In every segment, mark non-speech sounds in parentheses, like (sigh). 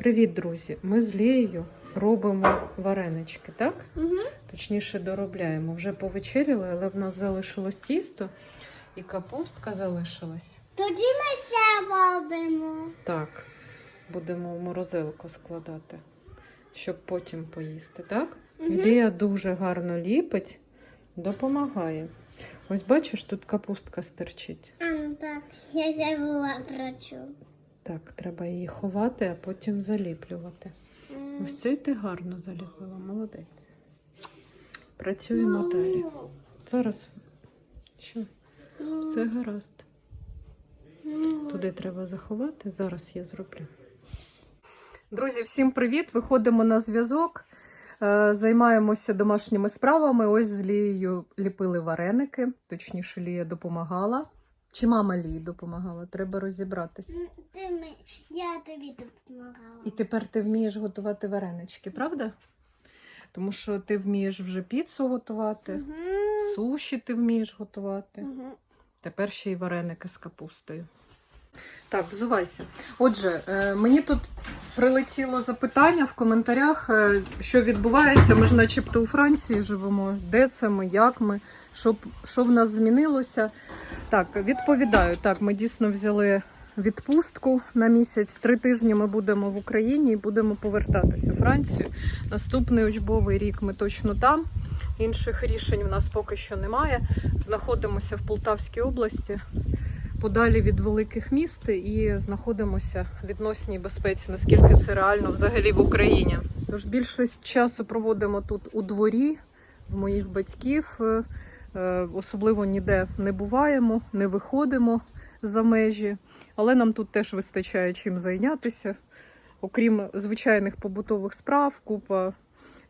Привіт, друзі! Ми з Лією робимо варенички, так? Угу. Точніше, доробляємо. Вже повечеряли, але в нас залишилось тісто і капустка залишилась. Тоді ми ще робимо. Так, будемо в морозилку складати, щоб потім поїсти, так? Мгм. Лія дуже гарно ліпить, допомагає. Ось бачиш, тут капустка стерчить. А, ну так, я забула про цю. Так, треба її ховати, а потім заліплювати. Ось цей ти гарно заліпила, молодець. Працюємо далі. Зараз що? Все гаразд. Туди треба заховати. Зараз я зроблю. Друзі, всім привіт! Виходимо на зв'язок. Е, Займаємося домашніми справами. Ось з Лією ліпили вареники, точніше, Лія допомагала. Чи мама Лії допомагала? Треба розібратись. м, Ти ми... Я тобі допомагала. І тепер ти вмієш готувати варенички, правда? Тому що ти вмієш вже піцу готувати, Угу. суші ти вмієш готувати. Угу. Тепер ще й вареники з капустою. Так, взувайся. Отже, е, мені тут прилетіло запитання в коментарях, е, що відбувається. Ми ж начебто у Франції живемо. Де це ми, як ми, що, б- що в нас змінилося. Так, відповідаю. Так, ми дійсно взяли відпустку на місяць. Три тижні ми будемо в Україні і будемо повертатися у Францію. Наступний учбовий рік ми точно там. Інших рішень в нас поки що немає. Знаходимося в Полтавській області, подалі від великих міст і знаходимося в відносній безпеці, наскільки це реально взагалі в Україні. Тож більшість часу проводимо тут у дворі в моїх батьків. Е, Особливо ніде не буваємо, не виходимо за межі, але нам тут теж вистачає чим зайнятися. Окрім звичайних побутових справ, купа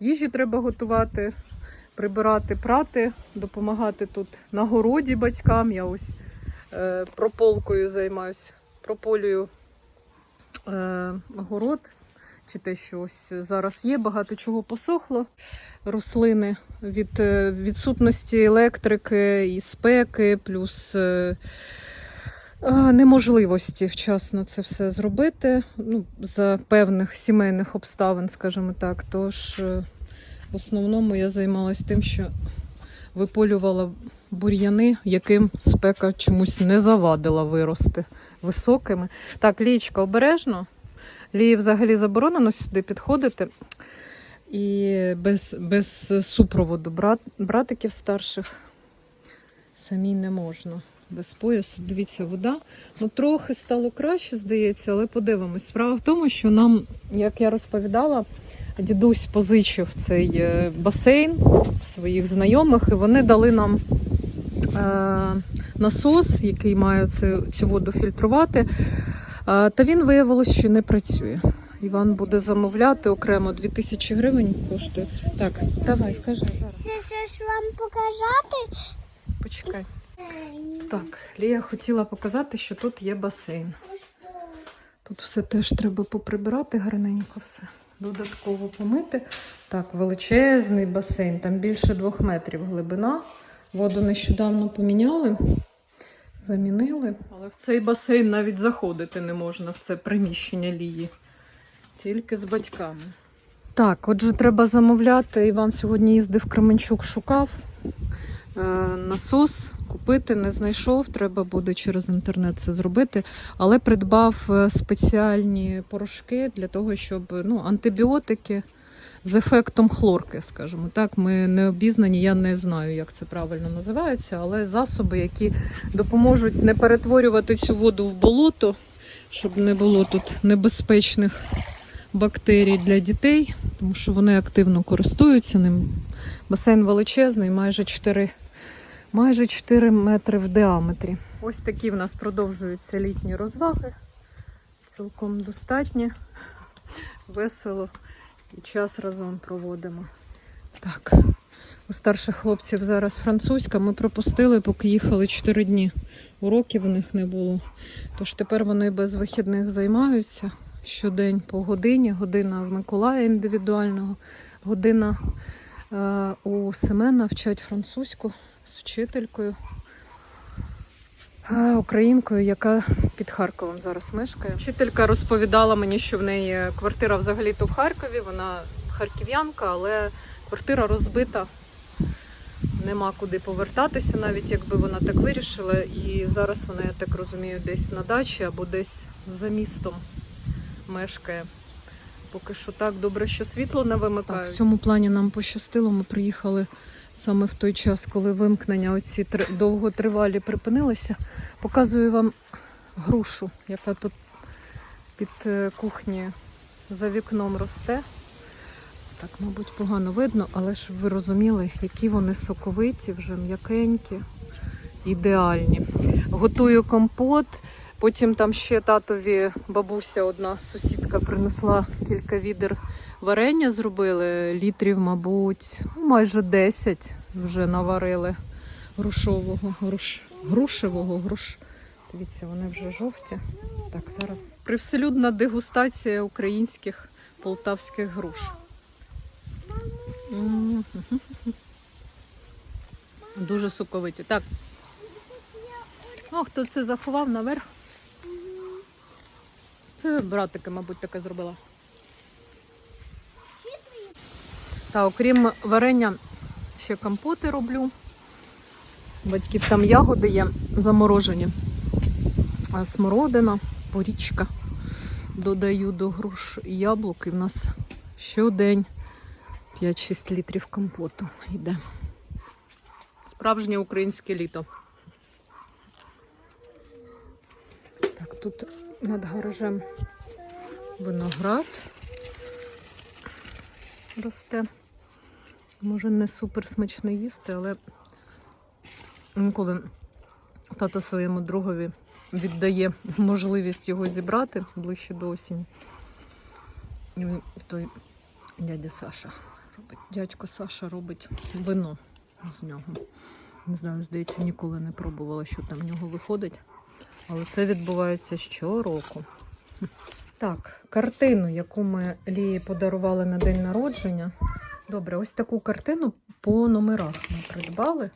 їжі треба готувати, прибирати, прати, допомагати тут на городі батькам. Я ось е, прополкою займаюсь, прополюю е, город. Чи те, що ось зараз є, багато чого посохло. Рослини від е, відсутності електрики і спеки, плюс е, неможливості вчасно це все зробити. Ну, за певних сімейних обставин, скажімо так. Тож е, в основному я займалась тим, що виполювала бур'яни, яким спека чомусь не завадила вирости високими. Так, лічка обережно. Лії взагалі заборонено сюди підходити. І без, без супроводу брат, братиків старших самій не можна. Без поясу. Дивіться, вода. Ну, трохи стало краще, здається, але подивимось. Справа в тому, що нам, як я розповідала, дідусь позичив цей е, басейн своїх знайомих, і вони дали нам е, насос, який має цю, цю воду фільтрувати. Е, та він виявилось, що не працює. Іван буде замовляти окремо 2000 гривень коштує. Так, давай, вкажи зараз. Це щось вам показати? Почекай. Так, Лія хотіла показати, що тут є басейн. Тут все теж треба поприбирати гарненько все. Додатково помити. Так, величезний басейн, там більше двох метрів глибина. Воду нещодавно поміняли, замінили. Але в цей басейн навіть заходити не можна, в це приміщення Лії. Тільки з батьками. Так, отже, треба замовляти. Іван сьогодні їздив Кременчук, шукав е, насос купити, не знайшов. Треба буде через інтернет це зробити. Але придбав е, спеціальні порошки для того, щоб ну, антибіотики з ефектом хлорки, скажімо так. Ми не обізнані, я не знаю, як це правильно називається, але засоби, які допоможуть не перетворювати цю воду в болото, щоб не було тут небезпечних бактерій для дітей, тому що вони активно користуються ним. Басейн величезний, майже 4, майже 4 метри в діаметрі. Ось такі в нас продовжуються літні розваги. Цілком достатньо, весело і час разом проводимо. Так, у старших хлопців зараз французька. Ми пропустили, поки їхали 4 дні. Уроків у них не було. Тож тепер вони без вихідних займаються щодень по годині. Година в Миколая індивідуального, година е, у Семена вчать французьку з вчителькою. а, українкою, яка під Харковом зараз мешкає. Вчителька розповідала мені, що в неї квартира взагалі-то в Харкові, вона харків'янка, але квартира розбита. Нема куди повертатися, навіть якби вона так вирішила. І зараз вона, я так розумію, десь на дачі або десь за містом мешкає. Поки що так добре, що світло не вимикають. Так, в цьому плані нам пощастило. Ми приїхали саме в той час, коли вимкнення оці три- довготривалі припинилися. Показую вам грушу, яка тут під е, кухнею за вікном росте. Так, мабуть, погано видно, але щоб ви розуміли, які вони соковиті, вже м'якенькі, ідеальні. Готую компот. Потім там ще татові бабуся, одна сусідка принесла кілька відер варення зробили, літрів, мабуть, ну, майже 10 вже наварили грушового, груш, грушевого, груш. Дивіться, вони вже жовті. Так, зараз. Привселюдна дегустація українських полтавських груш. Дуже соковиті. Так. О, хто це заховав наверх? Це братики, мабуть, таке зробила. Та, окрім варення, ще компоти роблю. Батьків там ягоди є заморожені. А Смородина, порічка. Додаю до груш і яблук. І в нас щодень 5-6 літрів компоту йде. Справжнє українське літо. Так, тут над гаражем виноград росте. Може, не супер смачно їсти, але інколи тато своєму другові віддає можливість його зібрати ближче до осені. І той дядя Саша робить, дядько Саша робить вино з нього. Не знаю, здається, ніколи не пробувала, що там в нього виходить. Але це відбувається щороку. Так, картину, яку ми Лії подарували на день народження. Добре, ось таку картину по номерах ми придбали.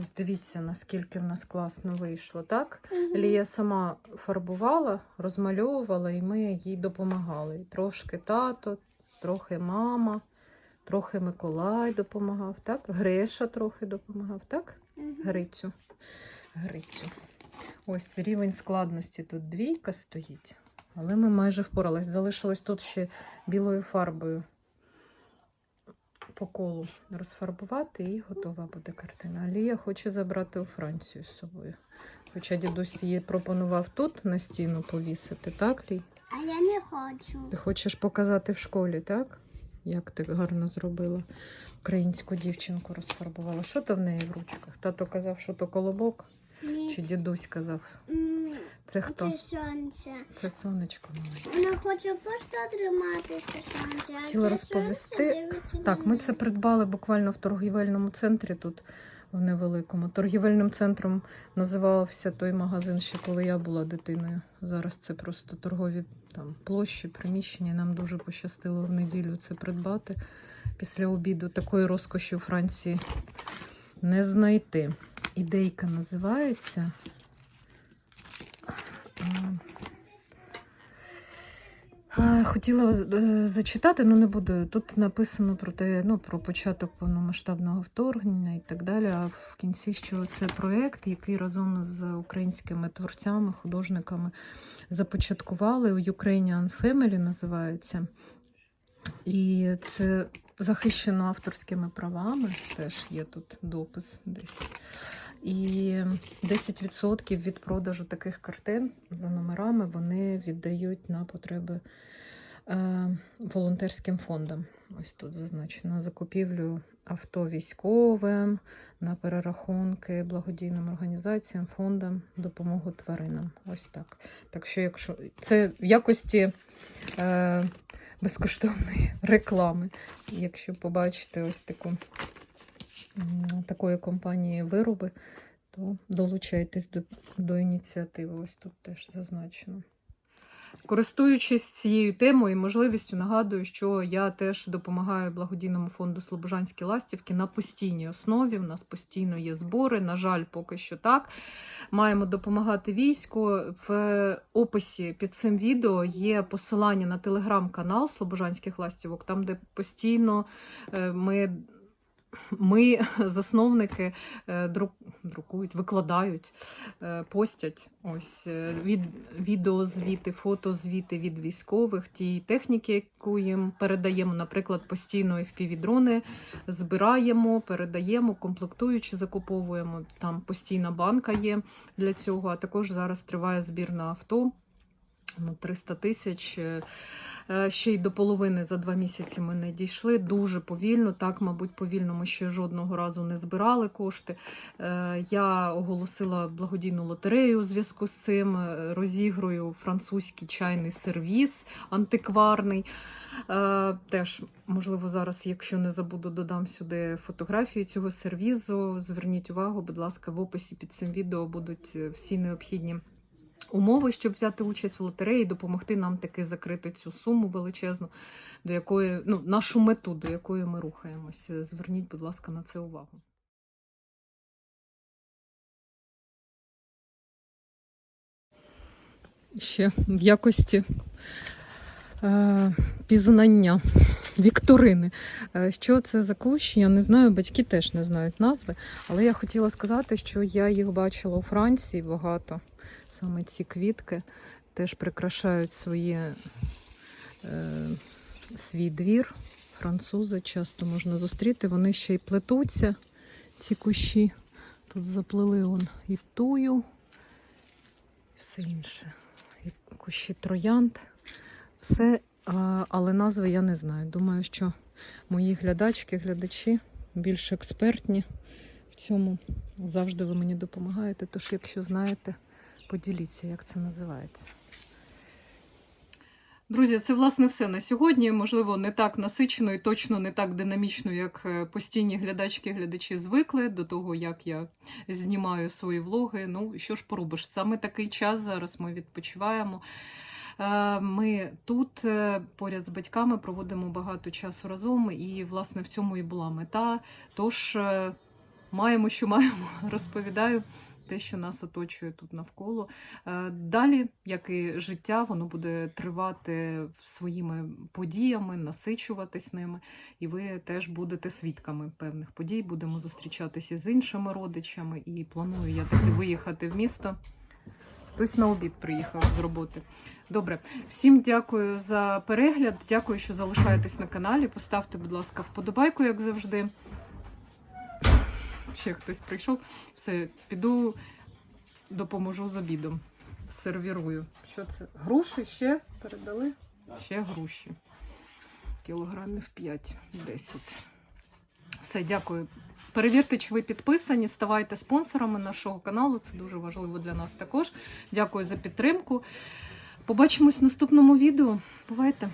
Ось дивіться, наскільки в нас класно вийшло, так? Лія сама фарбувала, розмальовувала, і ми їй допомагали. І Трошки тато, трохи мама, трохи Миколай допомагав, так? Гриша трохи допомагав, так? Грицю. Грицю. Ось рівень складності тут двійка стоїть, але ми майже впорались. Залишилось тут ще білою фарбою по колу розфарбувати і готова буде картина. Алія хоче забрати у Францію з собою. Хоча дідусь її пропонував тут на стіну повісити, так, Лій? А я не хочу. Ти хочеш показати в школі, так? Як ти гарно зробила. Українську дівчинку розфарбувала. Що то в неї в ручках? Тато казав, що то колобок. Чи дідусь казав. Це хто? Це сонце. Це сонечко. Вона хоче просто тримати це сонце. Хотіла розповісти. Так, ми це придбали буквально в торгівельному центрі тут в невеликому. Торгівельним центром називався той магазин ще коли я була дитиною. Зараз це просто торгові там площі, приміщення. Нам дуже пощастило в неділю це придбати після обіду. Такої розкоші у Франції не знайти. Ідейка називається. Хотіла е, зачитати, але не буду. Тут написано про те, ну, про початок повномасштабного вторгнення і так далі. А в кінці, що це проєкт, який разом з українськими творцями, художниками започаткували. Ukrainian Family називається. І це захищено авторськими правами. Теж є тут допис десь. І 10% від продажу таких картин за номерами вони віддають на потреби е, волонтерським фондам. Ось тут зазначено на закупівлю авто військовим, на перерахунки благодійним організаціям, фондам, допомогу тваринам. Ось так. Так що, якщо це в якості е, безкоштовної реклами, якщо побачите ось таку такої компанії вироби, то долучайтесь до, до ініціативи. Ось тут теж зазначено. Користуючись цією темою і можливістю, нагадую, що я теж допомагаю благодійному фонду Слобожанські ластівки на постійній основі. У нас постійно є збори. На жаль, поки що так. Маємо допомагати війську. В описі під цим відео є посилання на телеграм-канал Слобожанських ластівок, там, де постійно е, ми. Ми, (laughs) засновники, е, друк- друкують, викладають, е, постять ось е, від відеозвіти, фотозвіти від військових, тієї техніки, яку їм передаємо, наприклад, постійно FPV-дрони збираємо, передаємо, комплектуючи, закуповуємо. Там постійна банка є для цього. А також зараз триває збір на авто. Ну, 300 тисяч. Е, Ще й до половини за два місяці ми не дійшли. Дуже повільно. Так, мабуть, повільно ми ще жодного разу не збирали кошти. Е, Я оголосила благодійну лотерею у зв'язку з цим. Е, Розігрую французький чайний сервіс антикварний. Теж, можливо, зараз, якщо не забуду, додам сюди фотографію цього сервізу. Зверніть увагу, будь ласка, в описі під цим відео будуть всі необхідні умови, щоб взяти участь в лотереї, допомогти нам таки закрити цю суму величезну, до якої ну нашу мету, до якої ми рухаємося. Зверніть, будь ласка, на це увагу. Ще в якості е, пізнання вікторини. Е, Що це за кущ? Я не знаю, батьки теж не знають назви, але я хотіла сказати, що я їх бачила у Франції багато. Саме ці квітки теж прикрашають своє, е, свій двір. Французи часто можна зустріти. Вони ще й плетуться, ці кущі. Тут заплели он і тую, і все інше. І кущі троянд. Все, а, але назви я не знаю. Думаю, що мої глядачки, глядачі більш експертні в цьому. Завжди ви мені допомагаєте. Тож, якщо знаєте, поділіться, як це називається. Друзі, це власне все на сьогодні. Можливо, не так насичено і точно не так динамічно, як е, постійні глядачки, глядачі звикли до того, як я знімаю свої влоги. Ну, що ж поробиш? Саме такий час зараз ми відпочиваємо. Е, Ми тут е, поряд з батьками проводимо багато часу разом, і, власне, в цьому і була мета. Тож маємо, що маємо, (laughs) розповідаю те, що нас оточує тут навколо. Е, Далі, як і життя, воно буде тривати своїми подіями, насичуватись ними, і ви теж будете свідками певних подій. Будемо зустрічатися з іншими родичами, і планую я таки виїхати в місто. Хтось на обід приїхав з роботи. Добре, всім дякую за перегляд. Дякую, що залишаєтесь на каналі. Поставте, будь ласка, вподобайку, як завжди. Ще хтось прийшов. Все, піду допоможу з обідом. Сервірую. Що це? Груші ще передали? Ще груші. Кілограмів 5-10. Все, дякую. Перевірте, чи ви підписані, ставайте спонсорами нашого каналу. Це дуже важливо для нас також. Дякую за підтримку. Побачимось в наступному відео. Бувайте!